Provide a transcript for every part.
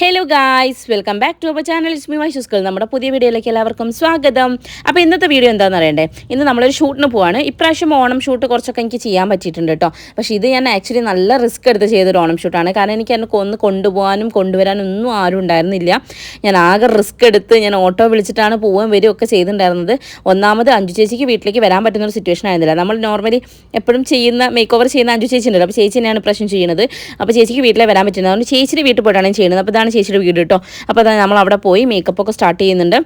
Hello guys welcome back to our channel is me my ഷുസ്കൾ നമ്മുടെ പുതിയ വീഡിയോയിലേക്ക് എല്ലാവർക്കും സ്വാഗതം. അപ്പോൾ ഇന്നത്തെ വീഡിയോ എന്താണെന്ന് അറിയണ്ടേ? ഇന്ന് നമ്മളൊരു ഷൂട്ടിന് പോവാണ്. ഇപ്രാവശ്യം ഓണം ഷൂട്ട് കുറച്ചൊക്കെ എനിക്ക് ചെയ്യാൻ പറ്റിയിട്ടുണ്ട് കേട്ടോ. പക്ഷേ ഇത് ഞാൻ ആക്ച്വലി നല്ല റിസ്ക് എടുത്ത് ചെയ്തൊരു ഓണം ഷൂട്ടാണ്. കാരണം എനിക്ക് എന്നെ ഒന്ന് കൊണ്ടുപോകാനും കൊണ്ടുവരാനും ഒന്നും ആരും ഉണ്ടായിരുന്നില്ല. ഞാൻ ആകെ റിസ്ക് എടുത്ത് ഞാൻ ഓട്ടോ വിളിച്ചിട്ടാണ് പോവുകയും വരും ഒക്കെ ചെയ്തിട്ടുണ്ടായിരുന്നത്. ഒന്നാമത് അഞ്ചു ചേച്ചിക്ക് വീട്ടിലേക്ക് വരാൻ പറ്റുന്ന ഒരു സിറ്റുവേഷൻ ആയിരുന്നില്ല. നമ്മൾ നോർമലി എപ്പോഴും ചെയ്യുന്ന മേക്ക് ഓവർ ചെയ്യുന്ന അഞ്ചു ചേച്ചി ഉണ്ടല്ലോ അപ്പോൾ ചേച്ചി തന്നെയാണ് ഇപ്രാവശ്യം ചെയ്യുന്നത്. അപ്പോൾ ചേച്ചിക്ക് വീട്ടിലെ വരാൻ പറ്റുന്നത്. അതുകൊണ്ട് ചേച്ചിയുടെ വീട്ടിൽ പോയിട്ടാണ് ചെയ്യുന്നത്. അപ്പോൾ ചേച്ചിയുടെ വീട് കേട്ടോ. അപ്പോൾ അതായത് നമ്മൾ അവിടെ പോയി മേക്കപ്പ് ഒക്കെ സ്റ്റാർട്ട് ചെയ്യുന്നുണ്ട്.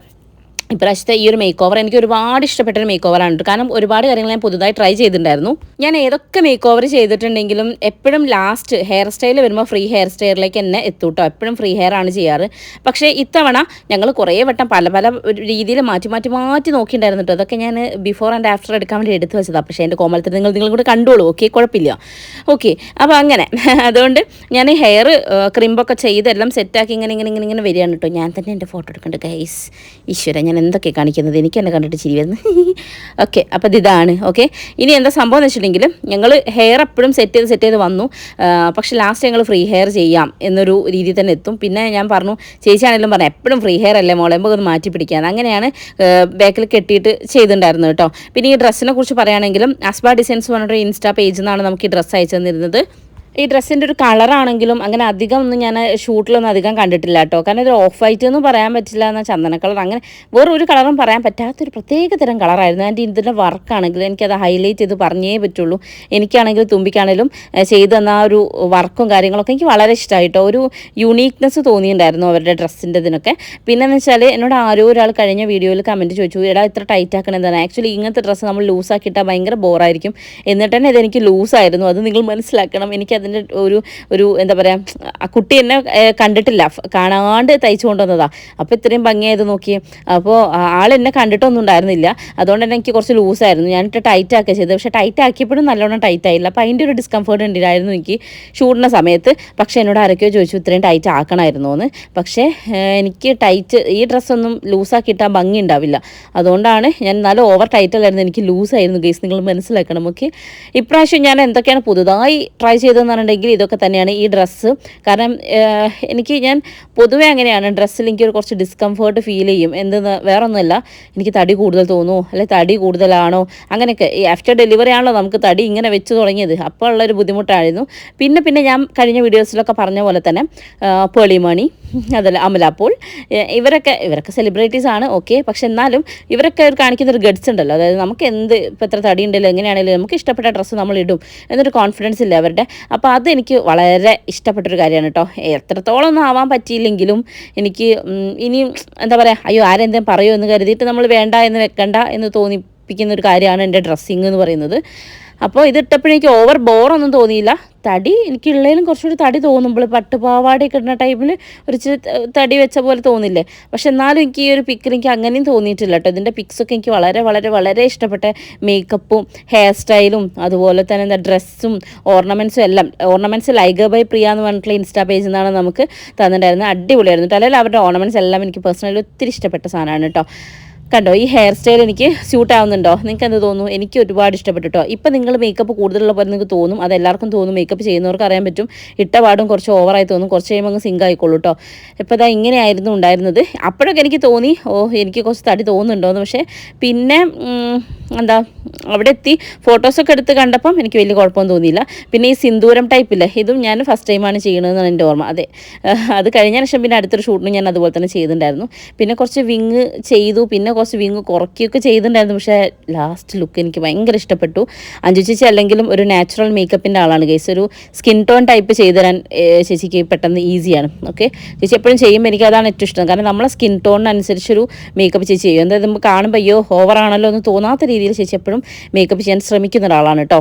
ഇപ്രാവശ്യത്തെ ഈ ഒരു മേക്ക് ഓവർ എനിക്ക് ഒരുപാട് ഇഷ്ടപ്പെട്ട ഒരു മേക്ക് ഓവറാണ് കാരണം ഒരുപാട് കാര്യങ്ങൾ ഞാൻ പുതുതായി ട്രൈ ചെയ്തിട്ടുണ്ടായിരുന്നു. ഞാൻ ഏതൊക്കെ മേക്ക് ഓവർ ചെയ്തിട്ടുണ്ടെങ്കിലും എപ്പോഴും ലാസ്റ്റ് ഹെയർ സ്റ്റൈൽ വരുമ്പോൾ ഫ്രീ ഹെയർ സ്റ്റൈലിലേക്ക് തന്നെ എത്തൂട്ടോ എപ്പോഴും ഫ്രീ ഹെയർ ആണ് ചെയ്യാറ്. പക്ഷേ ഇത്തവണ ഞങ്ങൾ കുറേ വട്ടം പല പല രീതിയിൽ മാറ്റി മാറ്റി മാറ്റി നോക്കിയിട്ടുണ്ടായിരുന്നു അതൊക്കെ ഞാൻ ബിഫോർ ആൻഡ് ആഫ്റ്റർ എടുക്കാൻ വേണ്ടി എടുത്തു വെച്ചതാണ് പക്ഷേ എന്റെ കോമലത്തിൽ നിങ്ങൾ നിങ്ങൾ കൂടെ കണ്ടോളൂ. ഓക്കെ കുഴപ്പമില്ല. ഓക്കെ അപ്പോൾ അങ്ങനെ. അതുകൊണ്ട് ഞാൻ ഹെയർ ക്രിമ്പൊക്കെ ചെയ്തെല്ലാം സെറ്റാക്കി ഇങ്ങനെ ഇങ്ങനെ ഇങ്ങനെ ഇങ്ങനെ വരികയാണ് കേട്ടോ. ഞാൻ തന്നെ എന്റെ ഫോട്ടോ എടുക്കേണ്ടത് ഗൈസ് ഈശ്വര ഞാൻ എന്തൊക്കെ കാണിക്കുന്നത്? എനിക്ക് എന്നെ കണ്ടിട്ട് ചിരി വരുന്നു. ഓക്കെ അപ്പോൾ ഇത് ഇതാണ്. ഓക്കെ ഇനി എന്താ സംഭവം എന്ന് വെച്ചിട്ടുണ്ടെങ്കിൽ ഞങ്ങൾ ഹെയർ എപ്പോഴും സെറ്റ് ചെയ്ത് സെറ്റ് ചെയ്ത് വന്നു. പക്ഷേ ലാസ്റ്റ് ഞങ്ങൾ ഫ്രീ ഹെയർ ചെയ്യാം എന്നൊരു രീതിയിൽ തന്നെ എത്തും. പിന്നെ ഞാൻ പറഞ്ഞു ചേച്ചിയാണെങ്കിലും പറഞ്ഞു എപ്പോഴും ഫ്രീ ഹെയർ അല്ലേ മോളെ? നമുക്ക് ഒന്ന് മാറ്റി പിടിക്കാൻ അങ്ങനെയാണ് ബാക്കിൽ കെട്ടിയിട്ട് ചെയ്തിട്ടുണ്ടായിരുന്നു കേട്ടോ. പിന്നെ ഈ ഡ്രസ്സിനെ കുറിച്ച് പറയുകയാണെങ്കിലും അസ്ബ ഡിസൈൻസ് പറഞ്ഞിട്ട് ഇൻസ്റ്റാ പേജിൽ നിന്നാണ് നമുക്ക് ഈ ഡ്രസ്സ് അയച്ചു തന്നിരുന്നത്. ഈ ഡ്രസ്സിന്റെ ഒരു കളറാണെങ്കിലും അങ്ങനെ അധികം ഒന്നും ഞാൻ ഷൂട്ടിലൊന്നും അധികം കണ്ടിട്ടില്ല കേട്ടോ. കാരണം ഇത് ഓഫ് വൈറ്റ് എന്ന് പറയാൻ പറ്റില്ല എന്നാൽ ചന്ദന കളർ അങ്ങനെ വേറെ ഒരു കളറും പറയാൻ പറ്റാത്തൊരു പ്രത്യേക തരം കളറായിരുന്നു അതിന്റെ ഇതിന്റെ വർക്കാണെങ്കിലും എനിക്കത് ഹൈലൈറ്റ് ചെയ്ത് പറഞ്ഞേ പറ്റുള്ളൂ. എനിക്കാണെങ്കിലും തുമ്പിക്കാണെങ്കിലും ചെയ്ത് തന്ന ആ ഒരു വർക്കും കാര്യങ്ങളൊക്കെ എനിക്ക് വളരെ ഇഷ്ടമായി കേട്ടോ. ഒരു യുണീക്നെസ് തോന്നിയിട്ടുണ്ടായിരുന്നു അവരുടെ ഡ്രസ്സിന്റെ ഇതിനൊക്കെ. പിന്നെന്ന് വെച്ചാൽ എന്നോട് ആരോ ഒരാൾ കഴിഞ്ഞ വീഡിയോയിൽ കമന്റ് ചോദിച്ചു എടാ ഇത്ര ടൈറ്റ് ആക്കണം എന്താണ്? ആക്ച്വലി ഇങ്ങനത്തെ ഡ്രസ്സ് നമ്മൾ ലൂസാക്കിയിട്ടാൽ ഭയങ്കര ബോറായിരിക്കും എന്നിട്ട് തന്നെ ഇതെനിക്ക് ലൂസായിരുന്നു അത് നിങ്ങൾ മനസ്സിലാക്കണം. എനിക്ക് അതിന്റെ ഒരു ഒരു എന്താ പറയുക ആ കുട്ടി എന്നെ കണ്ടിട്ടില്ല. കാണാണ്ട് തയ്ച്ചു കൊണ്ടുവന്നതാണ് അപ്പോൾ ഇത്രയും ഭംഗിയായത് നോക്കി അപ്പോൾ ആൾ എന്നെ കണ്ടിട്ടൊന്നും ഉണ്ടായിരുന്നില്ല. അതുകൊണ്ട് തന്നെ എനിക്ക് കുറച്ച് ലൂസായിരുന്നു ഞാനിട്ട് ടൈറ്റ് ആക്കുക ചെയ്തത്. പക്ഷേ ടൈറ്റ് ആക്കിയപ്പോഴും നല്ലോണം ടൈറ്റ് ആയില്ല. അപ്പോൾ അതിന്റെ ഒരു ഡിസ്കംഫേർട്ട് ഉണ്ടായിരുന്നു എനിക്ക് ഷൂട്ടിന്റെ സമയത്ത്. പക്ഷേ എന്നോട് ആരൊക്കെയോ ചോദിച്ചു ഇത്രയും ടൈറ്റ് ആക്കണമായിരുന്നു എന്ന് പക്ഷേ എനിക്ക് ടൈറ്റ് ഈ ഡ്രസ്സൊന്നും ലൂസാക്കി ഇട്ടാൽ ഭംഗി ഉണ്ടാവില്ല. അതുകൊണ്ടാണ് ഞാൻ നല്ല ഓവർ ടൈറ്റ് അല്ലായിരുന്നു. എനിക്ക് ലൂസായിരുന്നു ഗേസ് നിങ്ങൾ മനസ്സിലാക്കണം ഓക്കെ ഇപ്രാവശ്യം ഞാൻ എന്തൊക്കെയാണ് പുതുതായി ട്രൈ ചെയ്തതെന്ന് പറഞ്ഞിട്ടുണ്ടെങ്കിൽ ഇതൊക്കെ തന്നെയാണ് ഈ ഡ്രസ്സ്. കാരണം എനിക്ക് ഞാൻ പൊതുവേ അങ്ങനെയാണ്. ഡ്രസ്സിൽ എനിക്ക് കുറച്ച് ഡിസ്കംഫേർട്ട് ഫീൽ ചെയ്യും. എന്തെന്ന് വേറെ ഒന്നുമല്ല എനിക്ക് തടി കൂടുതൽ തോന്നുമോ അല്ലെ തടി കൂടുതലാണോ? അങ്ങനെയൊക്കെ. ഈ ആഫ്റ്റർ ഡെലിവറി ആണല്ലോ നമുക്ക് തടി ഇങ്ങനെ വെച്ച് തുടങ്ങിയത്. അപ്പോൾ ഉള്ളൊരു ബുദ്ധിമുട്ടായിരുന്നു. പിന്നെ പിന്നെ ഞാൻ കഴിഞ്ഞ വീഡിയോസിലൊക്കെ പറഞ്ഞ പോലെ തന്നെ പേളിമണി അതല്ല അമലാപ്പോൾ ഇവരൊക്കെ ഇവരൊക്കെ സെലിബ്രിറ്റീസ് ആണ് ഓക്കെ പക്ഷെ എന്നാലും ഇവരൊക്കെ കാണിക്കുന്ന ഒരു ഗഡ്സ് ഉണ്ടല്ലോ. അതായത് നമുക്ക് എന്ത് ഇപ്പോൾ എത്ര തടി ഉണ്ടല്ലോ എങ്ങനെയാണെങ്കിലും നമുക്ക് ഇഷ്ടപ്പെട്ട ഡ്രസ്സ് നമ്മൾ ഇടും. എന്നൊരു കോൺഫിഡൻസ് ഇല്ല അവരുടെ. അപ്പോൾ അത് എനിക്ക് വളരെ ഇഷ്ടപ്പെട്ടൊരു കാര്യമാണ് കേട്ടോ. എത്രത്തോളം ഒന്നും ആവാൻ പറ്റിയില്ലെങ്കിലും എനിക്ക് ഇനിയും എന്താ പറയുക അയ്യോ ആരെന്തേലും പറയുമോ എന്ന് കരുതിയിട്ട് നമ്മൾ വേണ്ട എന്ന് വെക്കണ്ട എന്ന് തോന്നിപ്പിക്കുന്ന ഒരു കാര്യമാണ് എന്റെ ഡ്രസ്സിങ് എന്ന് പറയുന്നത്. അപ്പോൾ ഇത് ഇട്ടപ്പോഴേക്ക് ഓവർ ബോറൊന്നും തോന്നിയില്ല. തടി എനിക്കുള്ളതിലും കുറച്ചുകൂടി തടി തോന്നുമ്പോൾ പട്ടുപാവാടയൊക്കെ ഇടുന്ന ടൈമിൽ ഒരു തടി വെച്ച പോലെ തോന്നില്ലേ? പക്ഷെ എന്നാലും എനിക്ക് ഈ ഒരു പിക്കിൽ എനിക്ക് അങ്ങനെയും തോന്നിയിട്ടില്ല കേട്ടോ ഇതിന്റെ പിക്സൊക്കെ എനിക്ക് വളരെ വളരെ വളരെ ഇഷ്ടപ്പെട്ട മേക്കപ്പും ഹെയർ സ്റ്റൈലും അതുപോലെ തന്നെ എന്താ ഡ്രസ്സും ഓർണമെന്റ്സും എല്ലാം. ഓർണമെന്റ്സ് ലൈഗർ ബൈ പ്രിയ എന്ന് പറഞ്ഞിട്ടുള്ള ഇൻസ്റ്റാ പേജിൽ നിന്നാണ് നമുക്ക് തന്നിട്ടുണ്ടായിരുന്നത്. അടിപൊളിയായിരുന്നു അല്ലെങ്കിൽ അവരുടെ ഓർണമെന്റ്സ് എല്ലാം എനിക്ക് പേഴ്സണലി ഒത്തിരി ഇഷ്ടപ്പെട്ട സാധനമാണ് കേട്ടോ കണ്ടോ ഈ ഹെയർ സ്റ്റൈൽ എനിക്ക് സ്യൂട്ട് ആവുന്നുണ്ടോ? നിങ്ങൾക്ക് എന്ത് തോന്നുന്നു? എനിക്ക് ഒരുപാട് ഇഷ്ടപ്പെട്ടു കേട്ടോ ഇപ്പം നിങ്ങൾ മേക്കപ്പ് കൂടുതലുള്ള പോലെ നിങ്ങൾക്ക് തോന്നും. അത് എല്ലാവർക്കും തോന്നും. മേക്കപ്പ് ചെയ്യുന്നവർക്ക് അറിയാൻ പറ്റും. ഇട്ട പാടും കുറച്ച് ഓവറായി തോന്നും. കുറച്ച് കഴിയുമ്പോൾ അങ്ങ് സിങ്ക് ആയിക്കോളൂ കേട്ടോ ഇപ്പോൾ ഇതാ ഇങ്ങനെയായിരുന്നു ഉണ്ടായിരുന്നത്. അപ്പോഴൊക്കെ എനിക്ക് തോന്നി ഓ എനിക്ക് കുറച്ച് തടി തോന്നുന്നുണ്ടോയെന്ന് പക്ഷേ പിന്നെ എന്താ അവിടെ എത്തി ഫോട്ടോസൊക്കെ എടുത്ത് കണ്ടപ്പം എനിക്ക് വലിയ കുഴപ്പമൊന്നും തോന്നിയില്ല. പിന്നെ ഈ സിന്ദൂരം ടൈപ്പില്ലേ ഇതും ഞാൻ ഫസ്റ്റ് ടൈമാണ് ചെയ്യണതെന്നാണ് എന്റെ ഓർമ്മ. അതെ അത് കഴിഞ്ഞ ശേഷം പിന്നെ അടുത്തൊരു ഷൂട്ടിനും ഞാൻ അതുപോലെ തന്നെ ചെയ്തിട്ടുണ്ടായിരുന്നു. പിന്നെ കുറച്ച് വിങ് ചെയ്തു. പിന്നെ കുറച്ച് വിങ് കുറയ്ക്കുകയൊക്കെ ചെയ്തിട്ടുണ്ടായിരുന്നു. പക്ഷേ ലാസ്റ്റ് ലുക്ക് എനിക്ക് ഭയങ്കര ഇഷ്ടപ്പെട്ടു. അഞ്ചു ചേച്ചി അല്ലെങ്കിലും ഒരു നാച്ചുറൽ മേക്കപ്പിന്റെ ആളാണ് ഗൈസ് ഒരു സ്കിൻ ടോൺ ടൈപ്പ് ചെയ്തു തരാൻ ചേച്ചിക്ക് പെട്ടെന്ന് ഈസിയാണ് ഓക്കെ ചേച്ചി എപ്പോഴും ചെയ്യുമ്പോൾ എനിക്ക് അതാണ് ഏറ്റവും ഇഷ്ടം. കാരണം നമ്മളെ സ്കിൻ ടോണിനനുസരിച്ചൊരു മേക്കപ്പ് ചേച്ചി ചെയ്യും. എന്തായാലും നമുക്ക് കാണുമ്പോൾ അയ്യോ ഓവറാണല്ലോ എന്ന് തോന്നാത്ത രീതിയിൽ ചേച്ചി എപ്പോഴും മേക്കപ്പ് ചെയ്യാൻ ശ്രമിക്കുന്ന ഒരാളാണ് കേട്ടോ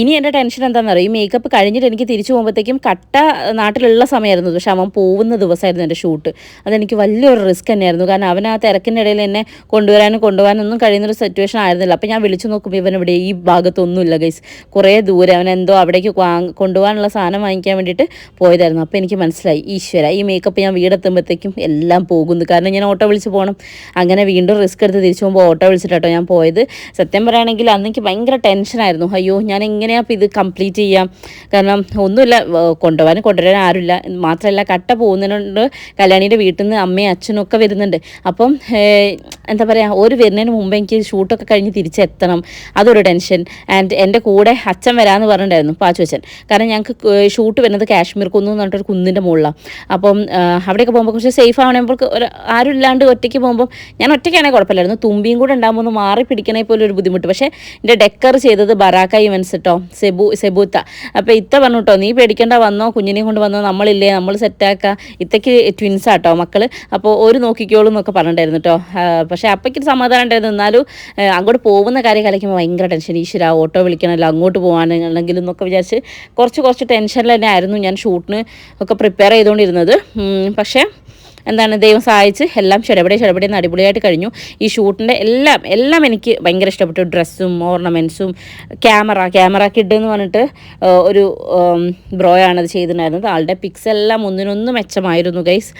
ഇനി എന്റെ ടെൻഷൻ എന്താണെന്ന് അറിയും മേക്കപ്പ് കഴിഞ്ഞിട്ട് എനിക്ക് തിരിച്ചു പോകുമ്പോഴത്തേക്കും കട്ട നാട്ടിലുള്ള സമയമായിരുന്നു. പക്ഷെ അവൻ പോകുന്ന ദിവസമായിരുന്നു എന്റെ ഷൂട്ട് അതെനിക്ക് വലിയൊരു റിസ്ക് തന്നെയായിരുന്നു. കാരണം അവൻ ആ തിരക്കിന്റെ ഇടയിൽ എന്നെ കൊണ്ടുവരാനും കൊണ്ടുപോകാനൊന്നും കഴിയുന്നൊരു സിറ്റുവേഷൻ ആയിരുന്നില്ല. അപ്പോൾ ഞാൻ വിളിച്ചു നോക്കുമ്പോൾ ഇവൻ ഇവിടെ ഈ ഭാഗത്തൊന്നുമില്ല ഗൈസ് കുറേ ദൂരെ അവൻ എന്തോ അവിടേക്ക് കൊണ്ടുപോകാനുള്ള സാധനം വാങ്ങിക്കാൻ വേണ്ടിയിട്ട് പോയതായിരുന്നു. അപ്പോൾ എനിക്ക് മനസ്സിലായി ഈശ്വര ഈ മേക്കപ്പ് ഞാൻ വീടെത്തുമ്പോഴത്തേക്കും എല്ലാം പോകുന്നു. കാരണം ഞാൻ ഓട്ടോ വിളിച്ച് പോകണം അങ്ങനെ വീണ്ടും റിസ്ക് എടുത്ത് തിരിച്ചു പോകുമ്പോൾ ഓട്ടോ വിളിച്ചിട്ടാട്ടോ ഞാൻ പോയത്. സത്യം പറയുകയാണെങ്കിൽ അന്ന് എനിക്ക് ഭയങ്കര ടെൻഷനായിരുന്നു അയ്യോ ഞാൻ എങ്ങനെയാണ് ഇത് കംപ്ലീറ്റ് ചെയ്യാം? കാരണം ഒന്നുമില്ല കൊണ്ടുപോകാനും കൊണ്ടുവരാൻ ആരുമില്ല. മാത്രമല്ല കട്ട പോകുന്നതിനുണ്ട് കല്യാണിയുടെ വീട്ടിൽ നിന്ന് അമ്മയും അച്ഛനും ഒക്കെ വരുന്നുണ്ട്. അപ്പം എന്താ പറയുക ഒരു വരുന്നതിന് മുമ്പ് എനിക്ക് ഷൂട്ടൊക്കെ കഴിഞ്ഞ് തിരിച്ചെത്തണം. അതൊരു ടെൻഷൻ ആൻഡ് എന്റെ കൂടെ അച്ഛൻ വരാമെന്ന് പറഞ്ഞിട്ടുണ്ടായിരുന്നു പാച്ചു അച്ഛൻ. കാരണം ഞങ്ങൾക്ക് ഷൂട്ട് വരുന്നത് കാശ്മീർ കുന്നു എന്ന് പറഞ്ഞിട്ടൊരു കുന്നിന്റെ മുകളിലാണ് അപ്പം അവിടെയൊക്കെ പോകുമ്പോൾ കുറച്ച് സേഫ് ആവണമ്പോൾ ഒരു ആരും ഇല്ലാണ്ട് ഒറ്റയ്ക്ക് പോകുമ്പോൾ ഞാൻ ഒറ്റയ്ക്കാണെങ്കിൽ കുഴപ്പമില്ലായിരുന്നു. തുമ്പിയും കൂടെ ഉണ്ടാകുമ്പോൾ ഒന്ന് മാറി പിടിക്കണേ പോലും ഒരു ബുദ്ധിമുട്ട്. പക്ഷേ എന്റെ ഡെക്കർ ചെയ്തത് ബറാക്ക ഇവൻസ് സെബു സെബൂത്ത. അപ്പോൾ ഇത്ത പറഞ്ഞു കേട്ടോ നീ പേടിക്കേണ്ട വന്നോ കുഞ്ഞിനെയും കൊണ്ട് വന്നോ നമ്മളില്ലേ നമ്മൾ സെറ്റാക്കുക ഇത്തയ്ക്ക് ട്വിൻസ് ആട്ടോ മക്കൾ അപ്പോൾ ഒരു നോക്കിക്കോളും എന്നൊക്കെ പറഞ്ഞിട്ടുണ്ടായിരുന്നു കേട്ടോ. പക്ഷേ അപ്പയ്ക്ക് സമാധാനം ഉണ്ടായിരുന്നു. എന്നാലും അങ്ങോട്ട് പോകുന്ന കാര്യം കളിക്കുമ്പോൾ ഭയങ്കര ടെൻഷൻ ഈശ്വര ഓട്ടോ വിളിക്കണമല്ലോ അങ്ങോട്ട് പോകാനാണെങ്കിലും എന്നൊക്കെ വിചാരിച്ച് കുറച്ച് കുറച്ച് ടെൻഷനിൽ തന്നെ ആയിരുന്നു ഞാൻ ഷൂട്ടിന് ഒക്കെ പ്രിപ്പയർ ചെയ്തുകൊണ്ടിരുന്നത് പക്ഷേ എന്താണ് ദൈവം സഹായിച്ച് എല്ലാം ചെടപടി ചെടപടി എന്ന് അടിപൊളിയായിട്ട് കഴിഞ്ഞു. ഈ ഷൂട്ടിന്റെ എല്ലാം എല്ലാം എനിക്ക് ഭയങ്കര ഇഷ്ടപ്പെട്ടു. ഡ്രസ്സും ഓർണമെന്റ്സും ക്യാമറ ക്യാമറ കിഡ് എന്ന് പറഞ്ഞിട്ട് ഒരു ബ്രോയാണ് അത് ചെയ്തിട്ടുണ്ടായിരുന്നത്. ആളുടെ പിക്സ് എല്ലാം ഒന്നിനൊന്ന് മെച്ചമായിരുന്നു ഗൈസ്.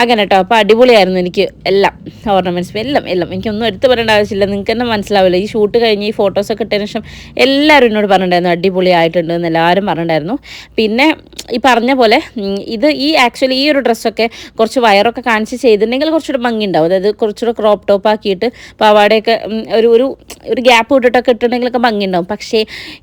അങ്ങനെ കേട്ടോ അപ്പോൾ അടിപൊളിയായിരുന്നു എനിക്ക് എല്ലാം. ഓർണമെന്റ്സും എല്ലാം എല്ലാം. എനിക്കൊന്നും എടുത്ത് പറയേണ്ട ആവശ്യമില്ല. നിങ്ങൾക്ക് തന്നെ മനസ്സിലാവില്ല? ഈ ഷൂട്ട് കഴിഞ്ഞ് ഈ ഫോട്ടോസൊക്കെ ഇട്ടതിന് ശേഷം എല്ലാവരും എന്നോട് പറഞ്ഞിട്ടുണ്ടായിരുന്നു അടിപൊളിയായിട്ടുണ്ട് എന്ന് എല്ലാവരും പറഞ്ഞിട്ടുണ്ടായിരുന്നു. പിന്നെ ഈ പറഞ്ഞ പോലെ ഇത് ഈ ആക്ച്വലി ഈ ഒരു ഡ്രസ്സൊക്കെ കുറച്ച് വയറൊക്കെ കാണിച്ച് ചെയ്തിട്ടുണ്ടെങ്കിൽ കുറച്ചുകൂടെ ഭംഗി ഉണ്ടാവും അതായത് കുറച്ചുകൂടെ ക്രോപ്പ് ടോപ്പ് ആക്കിയിട്ട് പാവാടയൊക്കെ ഒരു ഒരു ഒരു ഗ്യാപ്പ് ഇട്ടിട്ടൊക്കെ ഇട്ടിട്ടുണ്ടെങ്കിലൊക്കെ ഭംഗി ഉണ്ടാവും പക്ഷേ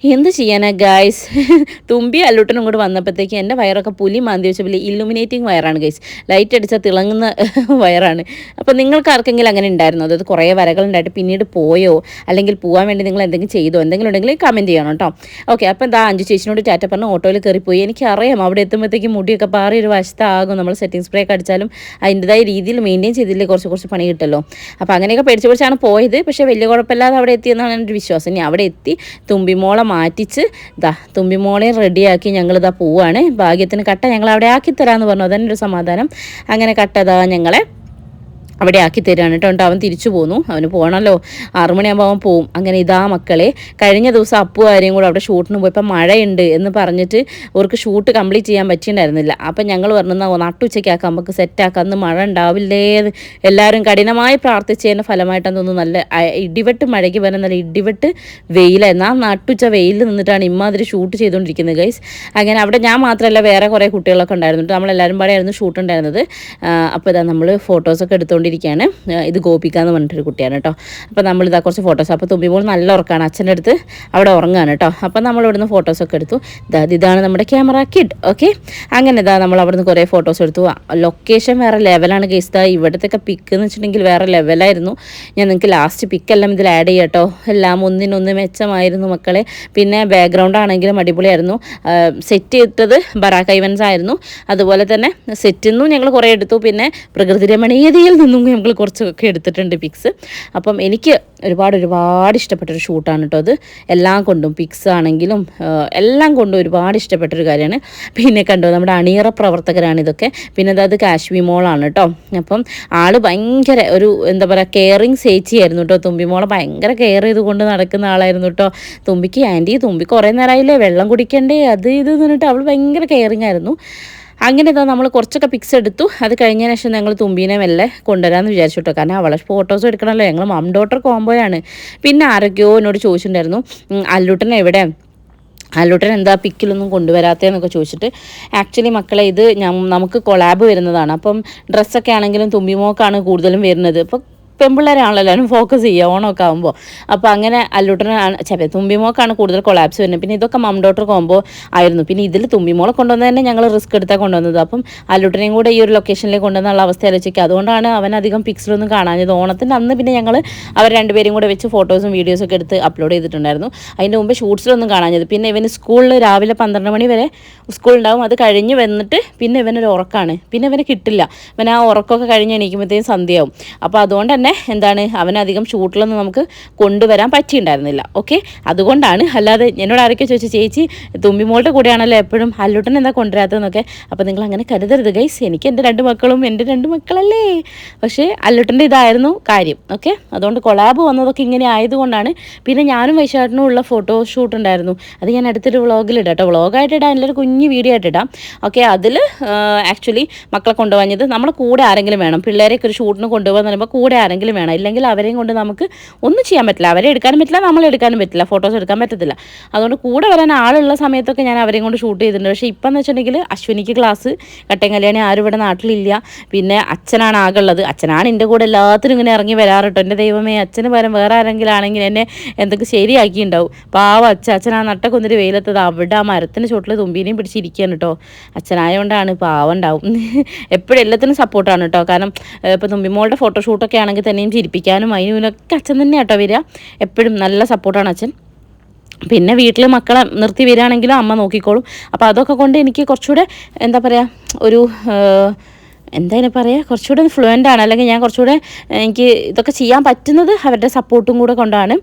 എന്ത് ചെയ്യാനാ ഗായ്സ് തുമ്പി അല്ലൂട്ടനും കൂടെ വന്നപ്പോഴത്തേക്ക് എന്റെ വയറൊക്കെ പുലി മാന്തി വെച്ച പോലെ ഇല്ലുമിനേറ്റിംഗ് വയറാണ് ഗൈസ് ലൈറ്റ് അടിച്ചാൽ തിളങ്ങുന്ന വയറാണ് അപ്പോൾ നിങ്ങൾക്ക് ആർക്കെങ്കിലും അങ്ങനെ ഉണ്ടായിരുന്നു? അതായത് കുറേ വരകളുണ്ടായിട്ട് പിന്നീട് പോയോ? അല്ലെങ്കിൽ പോകാൻ വേണ്ടി നിങ്ങൾ എന്തെങ്കിലും ചെയ്തോ? എന്തെങ്കിലും ഉണ്ടെങ്കിൽ കമന്റ് ചെയ്യണം കേട്ടോ. ഓക്കെ അപ്പോൾ എന്താ അഞ്ചു ചേച്ചിനോട് ടാറ്റ പറഞ്ഞ് ഓട്ടോയിൽ കയറിപ്പോയി. എനിക്കറിയാം അവിടെ എത്തുമ്പോഴത്തേക്കും മുടിയൊക്കെ പാറി ഒരു വശത്താകും. നമ്മൾ സെറ്റിംഗ് സ്പ്രേ ഒക്കെ അടിച്ചാലും അതിന്റെതായ രീതിയിൽ മെയിന്റെയിൻ ചെയ്തില്ലേ? കുറച്ച് കുറച്ച് പണി കിട്ടല്ലോ. അപ്പോൾ അങ്ങനെയൊക്കെ പേടിച്ച് പേടിച്ചാണ് പോയത്. പക്ഷേ വലിയ കുഴപ്പമില്ലാതെ അവിടെ എത്തിയെന്നാണ് എന്റെ വിശ്വാസം. ഇനി അവിടെ എത്തി തുമ്പിമോളെ മാറ്റിച്ച് ഇതാ തുമ്പിമോളെ റെഡിയാക്കി ഞങ്ങൾ ഞങ്ങളിതാ പോവാണ്. ഭാഗ്യത്തിന് കട്ട ഞങ്ങൾ അവിടെ ആക്കി തരാമെന്ന് പറഞ്ഞു. അതന്നെ ഒരു സമാധാനം. അങ്ങനെ കട്ടതാ ഞങ്ങളെ അവിടെ ആക്കി തരികയാണ് കേട്ടോ. അവൻ തിരിച്ചു പോന്നു. അവന് പോകണമല്ലോ ആറുമണിയാകുമ്പോൾ അവൻ പോവും. അങ്ങനെ ഇതാ മക്കളെ കഴിഞ്ഞ ദിവസം അപ്പു ആരെയും കൂടെ അവിടെ ഷൂട്ടിന് പോയപ്പോൾ മഴയുണ്ട് എന്ന് പറഞ്ഞിട്ട് അവർക്ക് ഷൂട്ട് കംപ്ലീറ്റ് ചെയ്യാൻ പറ്റിയിട്ടുണ്ടായിരുന്നില്ല. അപ്പം ഞങ്ങൾ പറഞ്ഞു "എന്നാ നട്ടുച്ചയ്ക്കാക്കാം നമുക്ക് സെറ്റാക്കാം അന്ന് മഴ ഉണ്ടാവില്ലേ? എല്ലാവരും കഠിനമായി പ്രാർത്ഥിച്ചതിന്റെ ഫലമായിട്ടാണ് തോന്നുന്നു. നല്ല ഇടിവെട്ട് മഴയ്ക്ക് വരാൻ നല്ല ഇടിവെട്ട് വെയിലായിരുന്നു ആ നട്ടുച്ച വെയിലിൽ നിന്നിട്ടാണ് ഇമ്മാതിരി ഷൂട്ട് ചെയ്തുകൊണ്ടിരിക്കുന്നത് ഗൈസ് അങ്ങനെ അവിടെ ഞാൻ മാത്രമല്ല വേറെ കുറേ കുട്ടികളൊക്കെ ഉണ്ടായിരുന്നു നമ്മളെല്ലാവരും പാടെയായിരുന്നു ഷൂട്ട് ഉണ്ടായിരുന്നത്. അപ്പോൾ ഇതാ നമ്മൾ ഫോട്ടോസൊക്കെ എടുത്തുകൊണ്ടിരിക്കുകയാണ് ആ, ഇത് ഗോപിക എന്ന് പറഞ്ഞിട്ടൊരു കുട്ടിയാണ് കേട്ടോ. അപ്പോൾ നമ്മളിതാ കുറച്ച് ഫോട്ടോസ് അപ്പോൾ തുമ്പിപ്പോൾ നല്ല ഉറക്കമാണ് അച്ഛന്റെ അടുത്ത് അവിടെ ഉറങ്ങുകയാണ് കേട്ടോ. അപ്പോൾ നമ്മൾ ഇവിടുന്ന് ഫോട്ടോസൊക്കെ എടുത്തു. ഇതാ ഇതാണ് നമ്മുടെ ക്യാമറ കിഡ് ഓക്കെ അങ്ങനെ ഇതാ നമ്മൾ അവിടുന്ന് കുറേ ഫോട്ടോസ് എടുത്തു. ലൊക്കേഷൻ വേറെ ലെവലാണ് കേസ് ഇതാ ഇവിടത്തെയൊക്കെ പിക്ക് എന്ന് വെച്ചിട്ടുണ്ടെങ്കിൽ വേറെ ലെവലായിരുന്നു ഞാൻ നിങ്ങൾക്ക് ലാസ്റ്റ് പിക്കെല്ലാം ഇതിൽ ആഡ് ചെയ്യാം കേട്ടോ. എല്ലാം ഒന്നിനൊന്ന് മെച്ചമായിരുന്നു മക്കളെ. പിന്നെ ബാക്ക്ഗ്രൗണ്ട് ആണെങ്കിലും അടിപൊളിയായിരുന്നു. സെറ്റ് ചെയ്തത് ബറാക്കൈവൻസ് ആയിരുന്നു. അതുപോലെ തന്നെ സെറ്റിൽ നിന്നും ഞങ്ങൾ കുറേ എടുത്തു. പിന്നെ പ്രകൃതി രമണീയതയിൽ നിന്നും ഞങ്ങൾ കുറച്ചൊക്കെ എടുത്തിട്ടുണ്ട് പിക്സ് അപ്പം എനിക്ക് ഒരുപാട് ഒരുപാട് ഇഷ്ടപ്പെട്ടൊരു ഷൂട്ടാണ് കേട്ടോ അത്. എല്ലാം കൊണ്ടും പിക്സ് ആണെങ്കിലും എല്ലാം കൊണ്ടും ഒരുപാട് ഇഷ്ടപ്പെട്ടൊരു കാര്യമാണ്. പിന്നെ കണ്ടോ നമ്മുടെ അണിയറ പ്രവർത്തകരാണ് ഇതൊക്കെ. പിന്നെ അതായത് കാശ്മീർ മോളാണ് കേട്ടോ അപ്പം ആൾ ഭയങ്കര ഒരു എന്താ പറയുക കെയറിങ് ചേച്ചിയായിരുന്നു കേട്ടോ തുമ്പി മോളെ ഭയങ്കര കെയർ ചെയ്തുകൊണ്ട് നടക്കുന്ന ആളായിരുന്നു കേട്ടോ തുമ്പിക്ക് ആന്റി തുമ്പി കുറേ നേരമായില്ലേ വെള്ളം കുടിക്കണ്ടേ? അത് ഇത് എന്ന് പറഞ്ഞിട്ട് അവൾ ഭയങ്കര കെയറിങ് ആയിരുന്നു. അങ്ങനെ ഇതാ നമ്മൾ കുറച്ചൊക്കെ പിക്സ് എടുത്തു. അത് കഴിഞ്ഞതിന് ശേഷം ഞങ്ങൾ തുമ്പീനെ മെല്ലെ കൊണ്ടുവരാമെന്ന് വിചാരിച്ചു കേട്ടോ കാരണം അവളെ ഫോട്ടോസ് എടുക്കണമല്ലോ ഞങ്ങൾ മം ഡോട്ടർ കോംബോയാണ് പിന്നെ ആരൊക്കെയോ എന്നോട് ചോദിച്ചിട്ടുണ്ടായിരുന്നു അല്ലുട്ടൻ എവിടെ? അല്ലൂട്ടൻ എന്താ പിക്കിലൊന്നും കൊണ്ടുവരാത്തതെന്നൊക്കെ ചോദിച്ചിട്ട്. ആക്ച്വലി മക്കളെ ഇത് നമുക്ക് കൊളാബ് വരുന്നതാണ്. അപ്പം ഡ്രസ്സൊക്കെ ആണെങ്കിലും തുമ്പിമോക്കാണ് കൂടുതലും വരുന്നത്. അപ്പോൾ പെമ്പിള്ളേരാണല്ലോ ഫോക്കസ് ചെയ്യുക ഓണമൊക്കെ ആകുമ്പോൾ അപ്പോൾ അങ്ങനെ അല്ലൂട്ടനാണ് ചേ തുമ്പിമോക്കാണ് കൂടുതൽ കൊളാപ്സ് വരുന്നത്. പിന്നെ ഇതൊക്കെ മം ഡോട്ടർ കോമ്പോ ആയിരുന്നു. പിന്നെ ഇതിൽ തുമ്പിമോളെ കൊണ്ടുവന്ന് തന്നെ ഞങ്ങൾ റിസ്ക് എടുത്താൽ കൊണ്ടുവന്നത്. അപ്പം അല്ലൂട്ടനെയും കൂടെ ഈ ഒരു ലൊക്കേഷനിലേക്ക് കൊണ്ടുവന്നുള്ള അവസ്ഥ ആലോചിക്കുക. അതുകൊണ്ടാണ് അവൻ അധികം പിക്സലൊന്നും കാണാഞ്ഞത്. ഓണത്തിന്റെ അന്ന് പിന്നെ ഞങ്ങൾ അവർ രണ്ടുപേരും കൂടെ വെച്ച് ഫോട്ടോസും വീഡിയോസും ഒക്കെ എടുത്ത് അപ്ലോഡ് ചെയ്തിട്ടുണ്ടായിരുന്നു. അതിന്റെ മുമ്പ് ഷൂട്ട്സിലൊന്നും കാണാഞ്ഞത്. പിന്നെ ഇവന് സ്കൂളിൽ രാവിലെ പന്ത്രണ്ട് മണി വരെ സ്കൂൾ ഉണ്ടാവും. അത് കഴിഞ്ഞ് വന്നിട്ട് പിന്നെ ഇവനൊരു ഉറക്കാണ്. പിന്നെ ഇവനെ കിട്ടില്ല. ഇവൻ ആ ഉറക്കമൊക്കെ കഴിഞ്ഞ് എണീക്കുമ്പോഴത്തേക്കും സന്ധ്യയാവും. അപ്പോൾ അതുകൊണ്ട് തന്നെ എന്താണ് അവനധികം ഷൂട്ടിലൊന്നും നമുക്ക് കൊണ്ടുവരാൻ പറ്റിയിട്ടുണ്ടായിരുന്നില്ല. ഓക്കെ അതുകൊണ്ടാണ് അല്ലാതെ എന്നോട് ആരൊക്കെ ചോദിച്ചു ചേച്ചി തുമ്പിമോളുടെ കൂടെയാണല്ലോ എപ്പോഴും അല്ലുട്ടൻ എന്താ കൊണ്ടുവരാത്തതെന്നൊക്കെ? അപ്പോൾ നിങ്ങൾ അങ്ങനെ കരുതരുത് ഗൈസ് എനിക്ക് എന്റെ രണ്ട് മക്കളും എന്റെ രണ്ട് മക്കളല്ലേ? പക്ഷേ അല്ലുട്ടന്റെ ഇതായിരുന്നു കാര്യം. ഓക്കെ അതുകൊണ്ട് കൊളാബ് വന്നതൊക്കെ ഇങ്ങനെ ആയതുകൊണ്ടാണ് പിന്നെ ഞാനും വൈശാട്ടിനും ഉള്ള ഫോട്ടോ ഷൂട്ട് ഉണ്ടായിരുന്നു. അത് ഞാൻ അടുത്തൊരു വ്ളോഗിൽ ഇടാം കേട്ടോ വ്ളോഗായിട്ട് ഇടാം നല്ലൊരു കുഞ്ഞു വീഡിയോ ആയിട്ട് ഇടാം. ഓക്കെ അതിൽ ആക്ച്വലി മക്കളെ കൊണ്ടുപോകാഞ്ഞത് നമ്മുടെ കൂടെ ആരെങ്കിലും വേണം. പിള്ളേരെയൊക്കെ ഒരു ഷൂട്ടിന് കൊണ്ടുപോകാന്ന് പറയുമ്പോൾ കൂടെ ആരെങ്കിലും എന്താണെങ്കിലും വേണം. ഇല്ലെങ്കിൽ അവരെയും കൊണ്ട് നമുക്ക് ഒന്നും ചെയ്യാൻ പറ്റില്ല. അവരെ എടുക്കാനും പറ്റില്ല നമ്മൾ എടുക്കാനും പറ്റില്ല. ഫോട്ടോസ് എടുക്കാൻ പറ്റത്തില്ല. അതുകൊണ്ട് കൂടെ വരാൻ ആളുള്ള സമയത്തൊക്കെ ഞാൻ അവരെയും കൊണ്ട് ഷൂട്ട് ചെയ്തിട്ടുണ്ട്. പക്ഷേ ഇപ്പം എന്ന് വെച്ചിട്ടുണ്ടെങ്കിൽ അശ്വിനിക്ക് ക്ലാസ് കട്ടൻ കല്യാണി ആരും ഇവിടെ നാട്ടിലില്ല. പിന്നെ അച്ഛനാണ് ആകെ ഉള്ളത്. അച്ഛനാണ് എന്റെ കൂടെ എല്ലാത്തിനും ഇങ്ങനെ ഇറങ്ങി വരാറുട്ടോ എന്റെ ദൈവമേ അച്ഛന് പകരം വേറെ ആരെങ്കിലും ആണെങ്കിൽ എന്നെ എന്തൊക്കെ ശരിയാക്കിയിട്ടുണ്ടാവും. പാവ അച്ഛൻ അച്ഛനാ നട്ടക്കൊന്നിട്ട് വെയിലത്തത്. അവിടെ ആ മരത്തിന് ചുട്ടിൽ തുമ്പീനെയും പിടിച്ചിരിക്കുകയാണ് കേട്ടോ. അച്ഛനായതുകൊണ്ടാണ് പാവം ഉണ്ടാവും. എപ്പോഴും എല്ലാത്തിനും സപ്പോർട്ടാണ് കേട്ടോ. കാരണം ഇപ്പോൾ തുമ്പിമോളുടെ ഫോട്ടോഷൂട്ടൊക്കെ ആണെങ്കിൽ തന്നെയും ചിരിപ്പിക്കാനും അതിനൊക്കെ അച്ഛൻ തന്നെ കേട്ടോ വരിക. എപ്പോഴും നല്ല സപ്പോർട്ടാണ് അച്ഛൻ. പിന്നെ വീട്ടിൽ മക്കളെ നിർത്തി വരികയാണെങ്കിലും അമ്മ നോക്കിക്കോളും. അപ്പോൾ അതൊക്കെ കൊണ്ട് എനിക്ക് കുറച്ചുകൂടെ എന്താ പറയുക ഒരു എന്താ ഇതിനെ പറയുക കുറച്ചുകൂടെ ഫ്ലുവന്റ് ആണ്. അല്ലെങ്കിൽ ഞാൻ കുറച്ചുകൂടെ എനിക്ക് ഇതൊക്കെ ചെയ്യാൻ പറ്റുന്നത് അവരുടെ സപ്പോർട്ടും കൂടെ കൊണ്ടാണ്.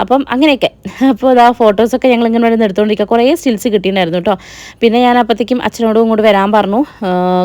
അപ്പം അങ്ങനെയൊക്കെ. അപ്പോൾ ഇതാ ഫോട്ടോസൊക്കെ ഞങ്ങൾ ഇങ്ങനെ വരുന്ന എടുത്തുകൊണ്ടിരിക്കുക കുറേ സ്റ്റിൽസ് കിട്ടിയിട്ടുണ്ടായിരുന്നു കേട്ടോ. പിന്നെ ഞാൻ അപ്പോഴത്തേക്കും അച്ഛനോടും കൂടെ വരാൻ പറഞ്ഞു.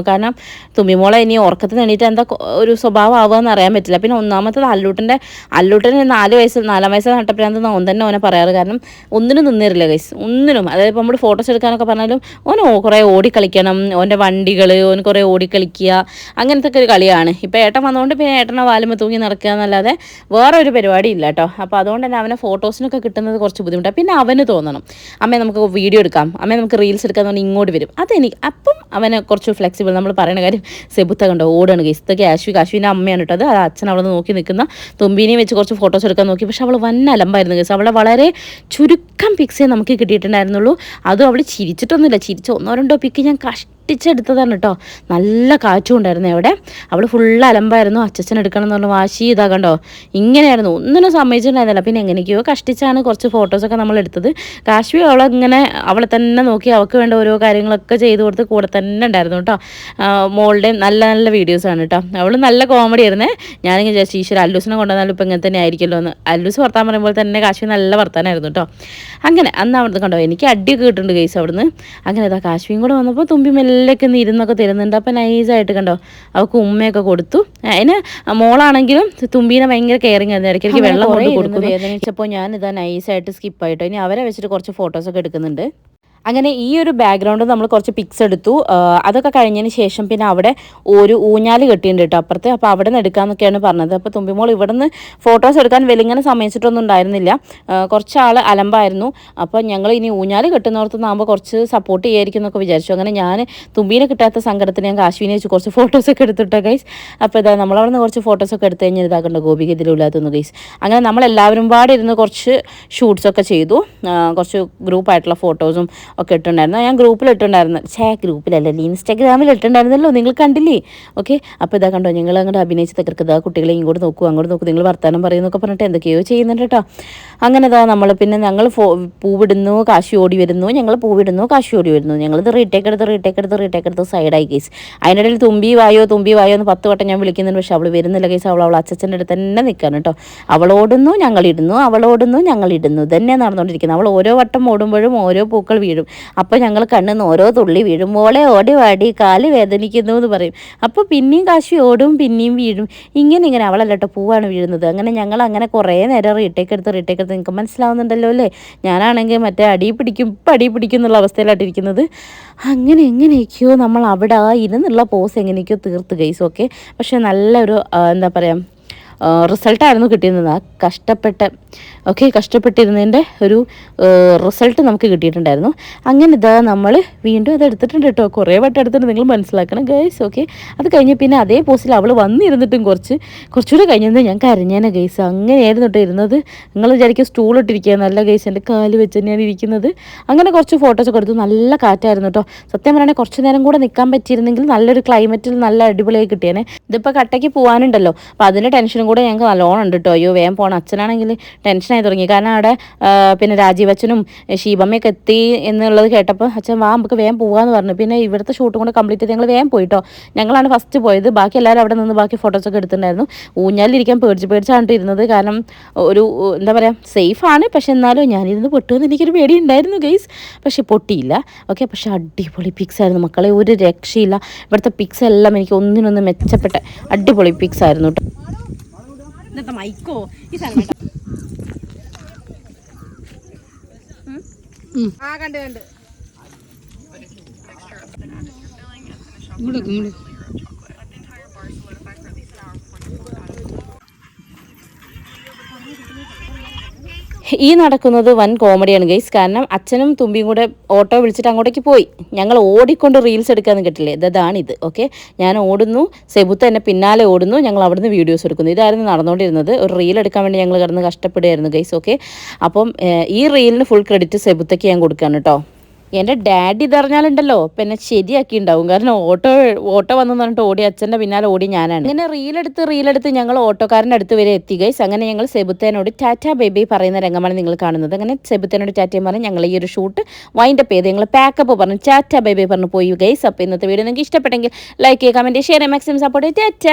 കാരണം തുമ്മിമോളെ ഇനി ഉറക്കത്തിൽ എണീറ്റ് എന്താ ഒരു സ്വഭാവം ആവുകയെന്ന് അറിയാൻ പറ്റില്ല. പിന്നെ ഒന്നാമത്തത് അല്ലൂട്ടന്റെ അല്ലൂട്ടന് നാല് വയസ്സ് നാലാം വയസ്സ് നട്ടപ്രാന്ത് ഓൻ തന്നെ ഓനെ പറയാറ്. കാരണം ഒന്നിനും നിന്നിരില്ല ഗൈസ് ഒന്നിനും. അതായത് ഇപ്പോൾ നമ്മൾ ഫോട്ടോസ് എടുക്കാനൊക്കെ പറഞ്ഞാലും ഓന് ഓ- കുറേ ഓടിക്കളിക്കണം. ഓന്റെ വണ്ടികൾ ഓന് കുറേ ഓടിക്കളിക്കുക. അങ്ങനത്തെ ഒക്കെ ഒരു കളിയാണ്. ഇപ്പോൾ ഏട്ടൻ വന്നുകൊണ്ട് പിന്നെ ഏട്ടനെ വാലുമ്പോൾ തൂങ്ങി നടക്കുക എന്നല്ലാതെ വേറെ ഒരു പരിപാടി ഇല്ല കേട്ടോ അപ്പോൾ അതുകൊണ്ട് തന്നെ അവനെ ഫോട്ടോസിനൊക്കെ കിട്ടുന്നത് കുറച്ച് ബുദ്ധിമുട്ടാണ് പിന്നെ അവന് തോന്നണം. അമ്മേ നമുക്ക് വീഡിയോ എടുക്കാം. അമ്മേ നമുക്ക് റീൽസ് എടുക്കാന്ന് പറഞ്ഞാൽ ഇങ്ങോട്ട് വരും. അതെനിക്ക് അപ്പം അവനെ കുറച്ച് ഫ്ലെക്സിബിൾ നമ്മൾ പറയുന്ന കാര്യം സെബുത്ത കണ്ടോ? ഓടാണ് ഇസ്തൊക്കെ ഇതൊക്കെ ആശ്വി കാശ്വിന്റെ അമ്മയാണ് കേട്ടോ അത് അച്ഛൻ അവളെ നോക്കി നിൽക്കുന്ന തുമ്പീനെയും വെച്ച് കുറച്ച് ഫോട്ടോസ് എടുക്കാൻ നോക്കി. പക്ഷെ അവൾ വൻ അലമ്പായിരുന്നു കേസ് അവളെ വളരെ ചുരുക്കം പിക്സേ നമുക്ക് കിട്ടിയിട്ടുണ്ടായിരുന്നുള്ളൂ. അതും അവൾ ചിരിച്ചിട്ടൊന്നുമില്ല. ചിരിച്ച ഒന്നോ രണ്ടോ പിക്ക് ഞാൻ കഷ്ടിച്ചെടുത്തതാണ് കേട്ടോ നല്ല കാറ്റും ഉണ്ടായിരുന്നു അവിടെ. അവൾ ഫുൾ അലമ്പായിരുന്നു. അച്ഛൻ എടുക്കണം എന്ന് പറഞ്ഞ് വാശി ഇതാ കണ്ടോ ഇങ്ങനെയായിരുന്നു. ഒന്നിനും സമ്മതിച്ചിട്ടുണ്ടായിരുന്നില്ല. പിന്നെ എങ്ങനെയൊക്കെയോ കഷ്ടിച്ചാണ് കുറച്ച് ഫോട്ടോസൊക്കെ നമ്മൾ എടുത്തത്. കാശ്മി അവളെ ഇങ്ങനെ അവളെ തന്നെ നോക്കി അവൾക്ക് വേണ്ട ഓരോ കാര്യങ്ങളൊക്കെ ചെയ്തു കൊടുത്ത് കൂടെ തന്നെ ഉണ്ടായിരുന്നു കേട്ടോ മോളുടെ നല്ല നല്ല വീഡിയോസാണ് കേട്ടോ അവൾ നല്ല കോമഡി ആയിരുന്നേ. ഞാനിങ്ങനെ ജസ്റ്റ് ഈശ്വര അല്ലൂസിനെ കൊണ്ടുവന്നാലും ഇപ്പം ഇങ്ങനെ തന്നെ ആയിരിക്കുമല്ലോ എന്ന്. അല്ലൂസ് വർത്താൻ പറയുമ്പോൾ തന്നെ കാശ്മീർ നല്ല വർത്താനായിരുന്നു കേട്ടോ അങ്ങനെ അന്ന് അവിടുന്ന് കണ്ടോ എനിക്ക് അടിയൊക്കെ കിട്ടുന്നുണ്ട് കേസ് അവിടുന്ന്. അങ്ങനെ ഇതാ കാശ്മീരും കൂടെ വന്നപ്പോൾ തുമ്പി മെല്ലൊക്കെ ഒന്ന് ഇരുന്നൊക്കെ തരുന്നുണ്ട്. അപ്പം നൈസായിട്ട് കണ്ടോ? അവൾക്ക് ഉമ്മയൊക്കെ കൊടുത്തു. അതിന് മോളാണെങ്കിലും തുമ്പീനെ ഭയങ്കര കെയറിങ് ആയിരുന്നു. ഇടയ്ക്കിടയ്ക്ക് വെള്ളം കൊണ്ട് കൊടുക്കുന്നു. വേദനിച്ചപ്പോൾ ഞാൻ ഇതാ നൈസായിട്ട് സ്കിപ്പായിട്ടോ ഇനി അവരെ വെച്ചിട്ട് കുറച്ച് ഫോട്ടോസൊക്കെ എടുക്കുന്നുണ്ട്. അങ്ങനെ ഈ ഒരു ബാക്ക്ഗ്രൗണ്ട് നമ്മൾ കുറച്ച് പിക്സ് എടുത്തു. അതൊക്കെ കഴിഞ്ഞതിന് ശേഷം പിന്നെ അവിടെ ഒരു ഊഞ്ഞാൽ കെട്ടിയിട്ടുണ്ട് കേട്ടോ അപ്പുറത്ത്. അപ്പോൾ അവിടെ നിന്ന് എടുക്കാമെന്നൊക്കെയാണ് പറഞ്ഞത്. അപ്പോൾ തുമ്പിമോൾ ഇവിടെ നിന്ന് ഫോട്ടോസ് എടുക്കാൻ വെലിങ്ങനെ സമ്മതിച്ചിട്ടൊന്നും ഉണ്ടായിരുന്നില്ല. കുറച്ച് ആൾ അലമ്പായിരുന്നു. അപ്പോൾ ഞങ്ങൾ ഇനി ഊഞ്ഞാൽ കെട്ടുന്നോർത്തുനിന്നാകുമ്പോൾ കുറച്ച് സപ്പോർട്ട് ചെയ്യായിരിക്കും എന്നൊക്കെ വിചാരിച്ചു. അങ്ങനെ ഞാൻ തുമ്പീനെ കിട്ടാത്ത സങ്കടത്തിന് ഞാൻ അശ്വിനെ വെച്ച് കുറച്ച് ഫോട്ടോസൊക്കെ എടുത്തിട്ടോ ഗൈസ് അപ്പോൾ ഇതാ നമ്മളവിടെ നിന്ന് കുറച്ച് ഫോട്ടോസൊക്കെ എടുത്ത് കഴിഞ്ഞാൽ ഇതാക്കണ്ട ഗോപിക ഇതിലില്ലാത്തൊന്ന് ഗൈസ് അങ്ങനെ നമ്മളെല്ലാവരും പാടെ ഇരുന്ന് കുറച്ച് ഷൂട്ട്സൊക്കെ ചെയ്തു. കുറച്ച് ഗ്രൂപ്പായിട്ടുള്ള ഫോട്ടോസും ഒക്കെ ഇട്ടുണ്ടായിരുന്നു ഞാൻ ഗ്രൂപ്പിൽ ഇട്ടുണ്ടായിരുന്നു ഛേ ഗ്രൂപ്പിലല്ലേ ഇൻസ്റ്റാഗ്രാമിൽ ഇട്ടുണ്ടായിരുന്നല്ലോ നിങ്ങൾ കണ്ടില്ലേ? ഓക്കെ അപ്പോൾ ഇതാ കണ്ടോ ഞങ്ങൾ അങ്ങോട്ട് അഭിനയിച്ച് തകർക്കുക കുട്ടികളെ ഇങ്ങോട്ട് നോക്കൂ അങ്ങോട്ട് നോക്കൂ നിങ്ങൾ വർത്താനം പറയുന്നൊക്കെ പറഞ്ഞിട്ട് എന്തൊക്കെയോ ചെയ്യുന്നുണ്ട് കേട്ടോ അങ്ങനെ ഇതാ നമ്മൾ പിന്നെ ഞങ്ങൾ ഫോ പൂവിടുന്നു കാശി ഓടി വരുന്നു. ഞങ്ങൾ പൂവിടുന്നു കാശി ഓടി വരുന്നു. ഇത് റീടേക്ക് എടുത്ത് റീടേക്ക് എടുത്ത് റീടേക്ക് എടുത്ത് സൈഡായി കേസ് അതിനിടയിൽ തുമ്പി വായോ തുമ്പി വായോ എന്ന് പത്ത് വട്ടം ഞാൻ വിളിക്കുന്നുണ്ട്. പക്ഷെ അവൾ വരുന്നില്ല കേസ് അവൾ അവൾ അച്ഛന്റെ അടുത്ത് തന്നെ നിൽക്കാണ് കേട്ടോ അവളോടുന്നു ഞങ്ങളിടുന്നു അവളോടുന്നു ഞങ്ങളിടുന്നു തന്നെ നടന്നുകൊണ്ടിരിക്കുന്നത് അവൾ ഓരോ വട്ടം ഓടുമ്പോഴും ഓരോ പൂക്കൾ വീഴും. അപ്പോൾ ഞങ്ങൾ കണ്ണിന്ന് ഓരോ തുള്ളി വീഴും. മോളെ ഓടി വാടി കാൽ വേദനിക്കുന്നു എന്ന് പറയും. അപ്പോൾ പിന്നെയും കാശി ഓടും പിന്നെയും വീഴും. ഇങ്ങനെ ഇങ്ങനെ അവളല്ലട്ടോ പൂവാണ് വീഴുന്നത്. അങ്ങനെ ഞങ്ങൾ അങ്ങനെ കുറേ നേരം റീടേക്ക് എടുത്ത് റീടേക്ക് എടുത്ത് നിങ്ങൾക്ക് മനസ്സിലാവുന്നുണ്ടല്ലോ അല്ലേ? ഞാനാണെങ്കിൽ മറ്റേ അടി പിടിക്കും ഇപ്പം അടി പിടിക്കും എന്നുള്ള അവസ്ഥയിലായിട്ടിരിക്കുന്നത് അങ്ങനെ എങ്ങനെയൊക്കെയോ നമ്മൾ അവിടെ ഇരുന്നുള്ള പോസ് എങ്ങനെയൊക്കെയോ തീർത്ത് ഗൈസ് ഓക്കെ പക്ഷേ നല്ലൊരു എന്താ പറയുക റിസൾട്ടായിരുന്നു കിട്ടിയിരുന്നത്. ആ കഷ്ടപ്പെട്ട ഓക്കെ കഷ്ടപ്പെട്ടിരുന്നതിന്റെ ഒരു റിസൾട്ട് നമുക്ക് കിട്ടിയിട്ടുണ്ടായിരുന്നു. അങ്ങനെ ഇതാ നമ്മൾ വീണ്ടും അത് എടുത്തിട്ടുണ്ട് കേട്ടോ. കുറേ വട്ടം എടുത്തിട്ട് നിങ്ങൾ മനസ്സിലാക്കണം ഗൈസ് ഓക്കെ അത് കഴിഞ്ഞ് പിന്നെ അതേ പോസ്റ്റിൽ അവൾ വന്നിരുന്നിട്ടും കുറച്ച് കുറച്ചുകൂടെ കഴിഞ്ഞത് ഞാൻ കരഞ്ഞേനെ ഗൈസ് അങ്ങനെയായിരുന്നു കേട്ടോ ഇരുന്നത്. നിങ്ങൾ വിചാരിക്കും സ്റ്റൂളിട്ടിരിക്കുക നല്ല ഗൈസ് എന്റെ കാൽ വെച്ച് തന്നെയാണ് ഇരിക്കുന്നത്. അങ്ങനെ കുറച്ച് ഫോട്ടോസ് ഒക്കെ എടുത്തു. നല്ല കാറ്റായിരുന്നു കേട്ടോ സത്യം പറയുകയാണെങ്കിൽ കുറച്ച് നേരം കൂടെ നിൽക്കാൻ പറ്റിയിരുന്നെങ്കിൽ നല്ലൊരു ക്ലൈമറ്റിൽ നല്ല അടിപൊളിയായി കിട്ടിയേനെ. ഇതിപ്പോൾ കട്ടയ്ക്ക് പോകാനുണ്ടല്ലോ അപ്പോൾ അതിന്റെ ടെൻഷനും കൂടെ ഞങ്ങൾക്ക് നല്ലോണം ഉണ്ട് കേട്ടോ അയ്യോ വേഗം പോകണം അച്ഛനാണെങ്കിൽ ടെൻഷനായി തുടങ്ങി. കാരണം അവിടെ പിന്നെ രാജീവ് അച്ഛനും ഷീബമ്മയൊക്കെ എത്തി എന്നുള്ളത് കേട്ടപ്പോൾ അച്ഛൻ വാ നമുക്ക് വേഗം പോകാമെന്ന് പറഞ്ഞു. പിന്നെ ഇവിടുത്തെ ഷൂട്ടും കൂടെ കംപ്ലീറ്റ് ചെയ്ത് ഞങ്ങൾ വേഗം പോയിട്ടോ ഞങ്ങളാണ് ഫസ്റ്റ് പോയത്. ബാക്കി എല്ലാവരും അവിടെ നിന്ന് ബാക്കി ഫോട്ടോസൊക്കെ എടുത്തിട്ടുണ്ടായിരുന്നു. ഊഞ്ഞാലിരിക്കാൻ പേടിച്ച് പേടിച്ചാണ് ഇരുന്നത്. കാരണം ഒരു എന്താ പറയുക സേഫാണ് പക്ഷെ എന്നാലും ഞാനിരുന്ന് പൊട്ടുമെന്ന് എനിക്കൊരു പേടി ഉണ്ടായിരുന്നു ഗെയ്സ് പക്ഷെ പൊട്ടിയില്ല. ഓക്കെ പക്ഷെ അടിപൊളി പിക്സ് ആയിരുന്നു മക്കളെ. ഒരു രക്ഷയില്ല. ഇവിടുത്തെ പിക്സ് എല്ലാം എനിക്ക് ഒന്നിനൊന്ന് മെച്ചപ്പെട്ട അടിപൊളി പിക്സ് ആയിരുന്നു കേട്ടോ ഇന്നത്തെ മൈക്കോ? ഈ സാധനം ആ കണ്ട് കണ്ട്. ഇങ്ങോട്ട് ഇങ്ങോട്ട് ഈ നടക്കുന്നത് വൻ കോമഡിയാണ് ഗൈസ്. കാരണം അച്ഛനും തുമ്പിയും കൂടെ ഓട്ടോ വിളിച്ചിട്ട് അങ്ങോട്ടേക്ക് പോയി. ഞങ്ങൾ ഓടിക്കൊണ്ട് റീൽസ് എടുക്കാന്ന് കിട്ടില്ലേ? ഇതാണിത് ഓക്കെ ഞാൻ ഓടുന്നു. സെബുത്ത് എന്നെ പിന്നാലെ ഓടുന്നു. ഞങ്ങൾ അവിടുന്ന് വീഡിയോസ് എടുക്കുന്നു. ഇതായിരുന്നു നടന്നുകൊണ്ടിരുന്നത്. ഒരു റീൽ എടുക്കാൻ വേണ്ടി ഞങ്ങൾ കിടന്ന് കഷ്ടപ്പെടുകയായിരുന്നു ഗൈസ്. ഓക്കെ അപ്പം ഈ റീലിന് ഫുൾ ക്രെഡിറ്റ് സെബുത്തയ്ക്ക് ഞാൻ കൊടുക്കുകയാണ് കേട്ടോ. എന്റെ ഡാഡി ഇതറിഞ്ഞാലുണ്ടല്ലോ പിന്നെ ശരിയാക്കി ഉണ്ടാവും കാരണം ഓട്ടോ ഓട്ടോ വന്നു പറഞ്ഞിട്ട് ഓടി അച്ഛന്റെ പിന്നാലെ ഓടി ഞാനാണ്. ഇങ്ങനെ റീലെടുത്ത് റീലെടുത്ത് ഞങ്ങൾ ഓട്ടോക്കാരന്റെ അടുത്ത് വരെ എത്തി ഗൈസ് അങ്ങനെ ഞങ്ങൾ സെബുത്തേനോട് ടാറ്റ ബേബി പറയുന്ന രംഗമാണ് നിങ്ങൾ കാണുന്നത്. അങ്ങനെ സെബുത്തേനോട് ടാറ്റയും പറഞ്ഞ് ഞങ്ങൾ ഈ ഒരു ഷൂട്ട് വൈൻഡപ്പ് ചെയ്ത് ഞങ്ങൾ പാക്കപ്പ് പറഞ്ഞു ടാറ്റ ബേബി പറഞ്ഞു പോയി ഗൈസ് അപ്പോൾ ഇന്നത്തെ വീഡിയോ നിങ്ങൾക്ക് ഇഷ്ടപ്പെട്ടെങ്കിൽ ലൈക്ക് ചെയ്യുക comment share maximum support tata!